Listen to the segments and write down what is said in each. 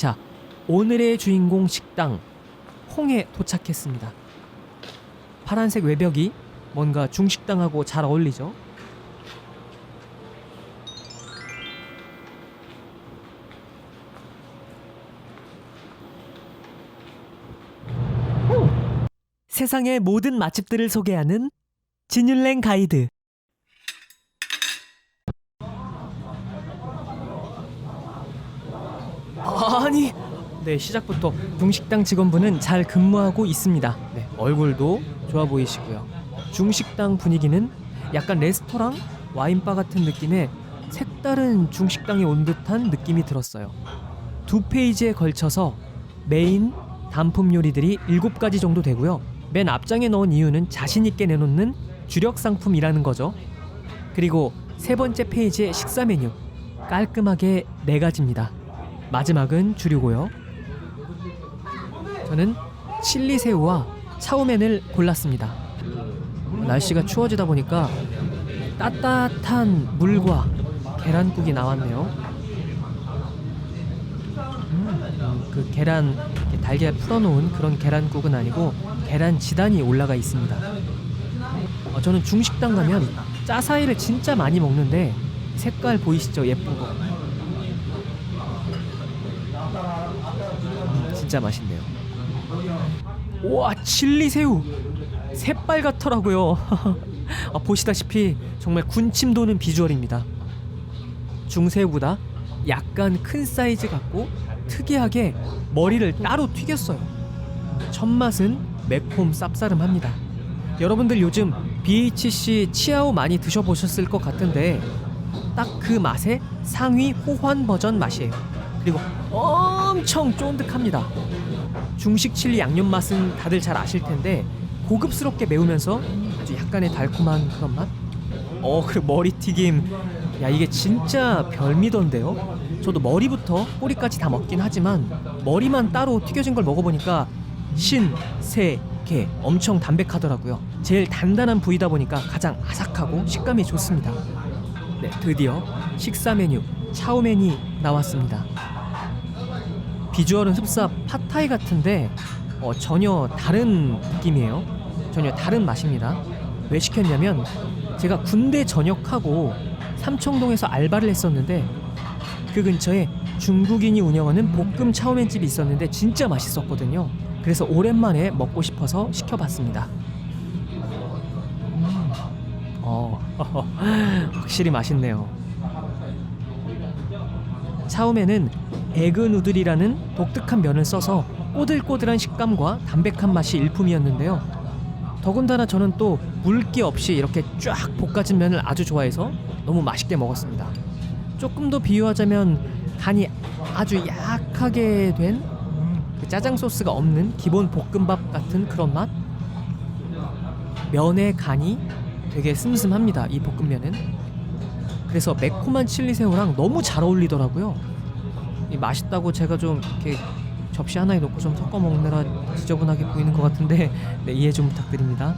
자, 오늘의 주인공 식당 홍에 도착했습니다. 파란색 외벽이 뭔가 중식당하고 잘 어울리죠? 세상의 모든 맛집들을 소개하는 진율랭 가이드. 아니, 네 시작부터 중식당 직원분은 잘 근무하고 있습니다. 네, 얼굴도 좋아 보이시고요. 중식당 분위기는 약간 레스토랑, 와인바 같은 느낌의 색다른 중식당에 온 듯한 느낌이 들었어요. 두 페이지에 걸쳐서 메인, 단품 요리들이 7가지 정도 되고요. 맨 앞장에 넣은 이유는 자신 있게 내놓는 주력 상품이라는 거죠. 그리고 세 번째 페이지의 식사 메뉴 깔끔하게 네 가지입니다. 마지막은 주류고요. 저는 칠리 새우와 차우맨을 골랐습니다. 날씨가 추워지다 보니까 따뜻한 물과 계란국이 나왔네요. 음, 그 계란 달걀 풀어놓은 그런 계란국은 아니고 계란 지단이 올라가 있습니다. 어, 저는 중식당 가면 짜사이를 진짜 많이 먹는데 색깔 보이시죠? 예쁜 거. 진짜 맛있네요. 우와 칠리 새우 새빨 같더라고요. 아, 보시다시피 정말 군침 도는 비주얼입니다. 중새우보다 약간 큰 사이즈 같고 특이하게 머리를 따로 튀겼어요. 첫 맛은 매콤 쌉싸름합니다. 여러분들 요즘 BHC 치아오 많이 드셔보셨을 것 같은데 딱 그 맛의 상위 호환 버전 맛이에요. 그리고 엄청 쫀득합니다. 중식 칠리 양념 맛은 다들 잘 아실 텐데 고급스럽게 매우면서 아주 약간의 달콤한 그런 맛. 어 그리고 머리 튀김. 야 이게 진짜 별미던데요. 저도 머리부터 꼬리까지 다 먹긴 하지만 머리만 따로 튀겨진 걸 먹어보니까 신, 새, 게 엄청 담백하더라고요. 제일 단단한 부위다 보니까 가장 아삭하고 식감이 좋습니다. 네, 드디어 식사 메뉴 차오맨이 나왔습니다. 비주얼은 흡사 팟타이 같은데 어, 전혀 다른 느낌이에요. 전혀 다른 맛입니다. 왜 시켰냐면 제가 군대 전역하고 삼청동에서 알바를 했었는데 그 근처에 중국인이 운영하는 볶음 차오맨집이 있었는데 진짜 맛있었거든요. 그래서 오랜만에 먹고 싶어서 시켜봤습니다. 음, 어, 확실히 맛있네요. 차오맨은 에그 누들이라는 독특한 면을 써서 꼬들꼬들한 식감과 담백한 맛이 일품이었는데요. 더군다나 저는 또 물기 없이 이렇게 쫙 볶아진 면을 아주 좋아해서 너무 맛있게 먹었습니다. 조금 더 비유하자면 간이 아주 약하게 된 그 짜장 소스가 없는 기본 볶음밥 같은 그런 맛. 면의 간이 되게 슴슴합니다. 이 볶음면은. 그래서 매콤한 칠리 새우랑 너무 잘 어울리더라고요. 이 맛있다고 제가 좀 이렇게 접시 하나에 넣고 좀 섞어 먹느라 지저분하게 보이는 것 같은데 네, 이해 좀 부탁드립니다.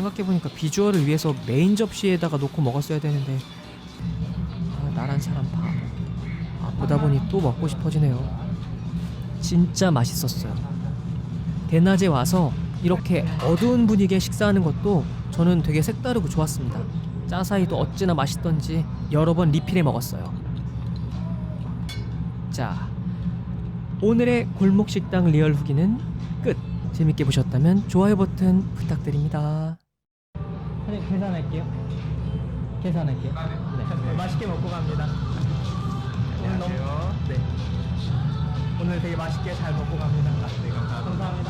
생각해보니까 비주얼을 위해서 메인 접시에다가 놓고 먹었어야 되는데 아, 나란 사람 바보 아, 보다 보니 또 먹고 싶어지네요. 진짜 맛있었어요. 대낮에 와서 이렇게 어두운 분위기에 식사하는 것도 저는 되게 색다르고 좋았습니다. 짜사이도 어찌나 맛있던지 여러 번 리필해 먹었어요. 자 오늘의 골목 식당 리얼 후기는 끝. 재밌게 보셨다면 좋아요 버튼 부탁드립니다. 사장님 계산할게요. 계산할게요. 네. 맛있게 먹고 갑니다. 오늘 너무 네. 오늘 되게 맛있게 잘 먹고 갑니다. 네, 감사합니다. 감사합니다.